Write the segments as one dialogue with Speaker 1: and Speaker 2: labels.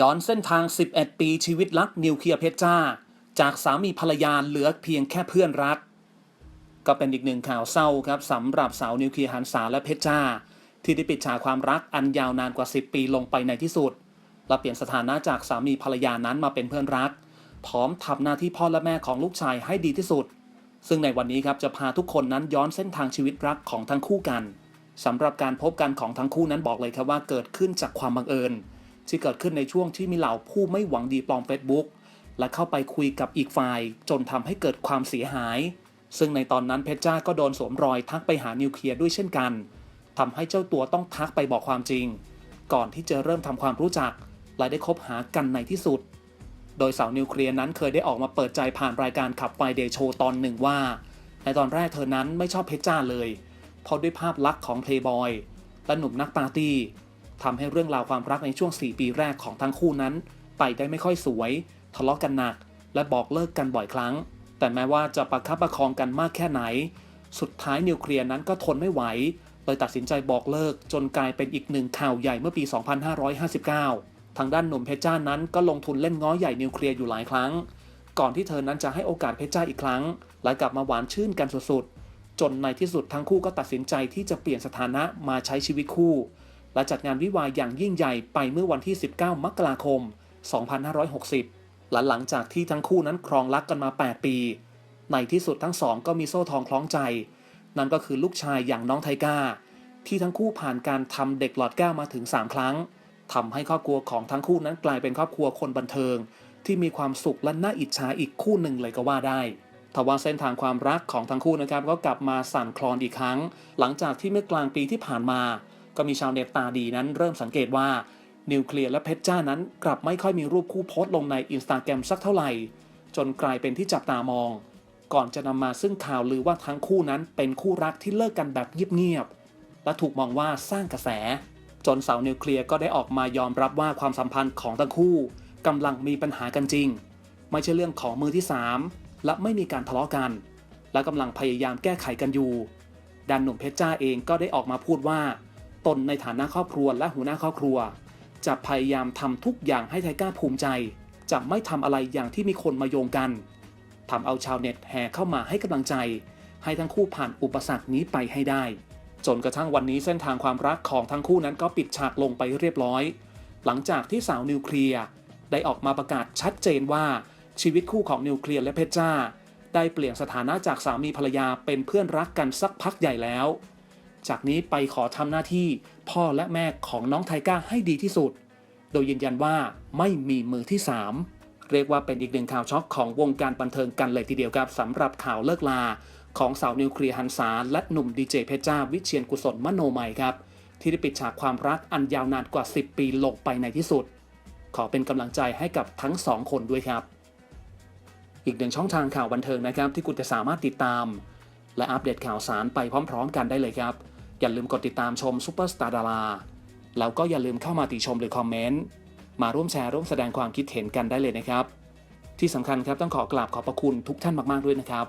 Speaker 1: ย้อนเส้นทาง 11 ปีชีวิตรักนิวเคลียร์เพชรจ้า จากสามีภรรยาเหลือเพียงแค่เพื่อนรัก ก็เป็นอีกหนึ่งข่าวเศร้าครับสำหรับสาวนิวเคลียร์หันษาและเพชรจ้า ที่ได้ปิดฉากความรักอันยาวนานกว่า 10 ปีลงไปในที่สุด และเปลี่ยนสถานะจากสามีภรรยานั้นมาเป็นเพื่อนรัก พร้อมทำหน้าที่พ่อและแม่ของลูกชายให้ดีที่สุด ซึ่งในวันนี้ครับจะพาทุกคนนั้นย้อนเส้นทางชีวิตรักของทั้งคู่กันสำหรับการพบกันของทั้งคู่นั้นบอกเลยครับว่าเกิดขึ้นจากความบังเอิญ ที่เกิดขึ้นในช่วงที่มีเหล่าผู้ไม่หวังดีปลอม Facebook และเข้าไปคุยกับอีกฝ่าย จนทำให้เกิดความเสียหาย ซึ่งในตอนนั้นเพชรจ้าก็โดนสวมรอยทักไปหานิวเคลียร์ด้วยเช่นกันทำให้เจ้าตัวต้องทักไปบอกความจริง ก่อนที่จะเริ่มทำความรู้จัก และได้คบหากันในที่สุด โดยสาวนิวเคลียร์นั้นเคยได้ออกมาเปิดใจผ่านรายการขับไฟเดโชตอนหนึ่งว่า ในตอนแรกเธอนั้นไม่ชอบเพชรจ้าเลย เพราะด้วยภาพลักษณ์ของเพลย์บอยและหนุ่มนักปาร์ตี้ ทำให้เรื่องราวความรักในช่วง 4 ปีแรกของทั้งคู่นั้น ไปได้ไม่ค่อยสวย ทะเลาะกันหนัก และบอกเลิกกันบ่อยครั้ง แต่แม้ว่าจะประคับประคองกันมากแค่ไหน สุดท้ายนิวเคลียร์นั้นก็ทนไม่ไหวเลยตัดสินใจบอกเลิกจนกลายเป็นอีกหนึ่งข่าวใหญ่เมื่อปี 2559 ทางด้านหนุ่มเพชรจ้านั้นก็ลงทุนเล่นง้อใหญ่นิวเคลียร์อยู่หลายครั้ง ก่อนที่เธอนั้นจะให้โอกาสเพชรจ้าอีกครั้ง และกลับมาหวานชื่นกันสุดๆ จนในที่สุดทั้งคู่ก็ตัดสินใจที่จะเปลี่ยนสถานะมาใช้ชีวิตคู่ และจัดงานวิวาอย่างยิ่งใหญ่ไปเมื่อวันที่ 19 มกราคม 2560หลังหลังจากที่ทั้งคู่นั้นครองรักกันมา 8 ปี ในที่สุดทั้งสองก็มีโซ่ทองคล้องใจ นั่นก็คือลูกชายอย่างน้องไทก้า ที่ทั้งคู่ผ่านการทำเด็กหลอดแก้วมาถึง 3 ครั้งทำให้ครอบครัวของทั้งคู่นั้นกลายเป็นครอบครัวคนบันเทิง ที่มีความสุขและน่าอิจฉาอีกคู่หนึ่งเลยก็ว่าได้ทว่าเส้นทางความรักของทั้งคู่นะครับก็กลับมาสั่นคลอนอีกครั้ง หลังจากที่เมื่อกลางปีที่ผ่านมา ก็มีชาวเน็ตตาดีนั้นเริ่มสังเกตว่านิวเคลียร์และเพชรจ้านั้นกลับไม่ค่อยมีรูปคู่โพสต์ลงในอินสตาแกรมสักเท่าไหร่ จนกลายเป็นที่จับตามอง ก่อนจะนำมาซึ่งข่าวลือว่าทั้งคู่นั้นเป็นคู่รักที่เลิกกันแบบเงียบๆและถูกมองว่าสร้างกระแส จนสาวนิวเคลียร์ก็ได้ออกมายอมรับว่าความสัมพันธ์ของทั้งคู่กำลังมีปัญหากันจริง ไม่ใช่เรื่องของมือที่ 3 และไม่มีการทะเลาะกัน และกำลังพยายามแก้ไขกันอยู่ด้านหนุ่มเพชรจ้าเองก็ได้ออกมาพูดว่า ตนในฐานะครอบครัวและหัวหน้าครอบครัว จะพยายามทำทุกอย่างให้ไทก้าภูมิใจ จะไม่ทำอะไรอย่างที่มีคนมาโยงกันทำเอาชาวเน็ตแห่เข้ามาให้กำลังใจ ให้ทั้งคู่ผ่านอุปสรรคนี้ไปให้ได้ จนกระทั่งวันนี้เส้นทางความรักของทั้งคู่นั้นก็ปิดฉากลงไปเรียบร้อย หลังจากที่สาวนิวเคลียร์ได้ออกมาประกาศชัดเจนว่าชีวิตคู่ของนิวเคลียร์และเพชรจ้า ได้เปลี่ยนสถานะจากสามีภรรยาเป็นเพื่อนรักกันสักพักใหญ่แล้ว จากนี้ไปขอทำหน้าที่พ่อและแม่ของน้องไทก้าให้ดีที่สุด โดยยืนยันว่าไม่มีมือที่ 3 เรียกว่าเป็นอีกหนึ่งข่าวช็อกของวงการบันเทิงกันเลยทีเดียวครับสำหรับข่าวเลิกลา ของสาวนิวเคลียร์หันษาและหนุ่มดีเจเพชรจ้าวิเชียนกุศลมโนไมยครับ ที่ได้ปิดฉากความรักอันยาวนานกว่า 10 ปีลงไปในที่สุด ขอเป็นกำลังใจให้กับทั้งสองคนด้วยครับ อีกหนึ่งช่องทางข่าวบันเทิงนะครับที่คุณจะสามารถติดตามและอัปเดตข่าวสารไปพร้อม ๆ กันได้เลยครับ อย่าลืมกดติดตามชมซูเปอร์สตาร์ดาราแล้วก็อย่าลืมเข้ามาติชมหรือคอมเมนต์ มาร่วมแชร์ร่วมแสดงความคิดเห็นกันได้เลยนะครับ ที่สำคัญครับต้องขอกราบขอบพระคุณทุกท่านมากๆด้วยนะครับ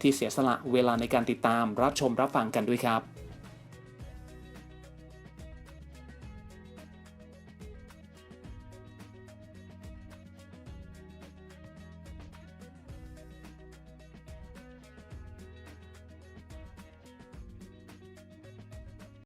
Speaker 1: ที่เสียสละเวลาในการติดตามรับชมรับฟังกันด้วยครับ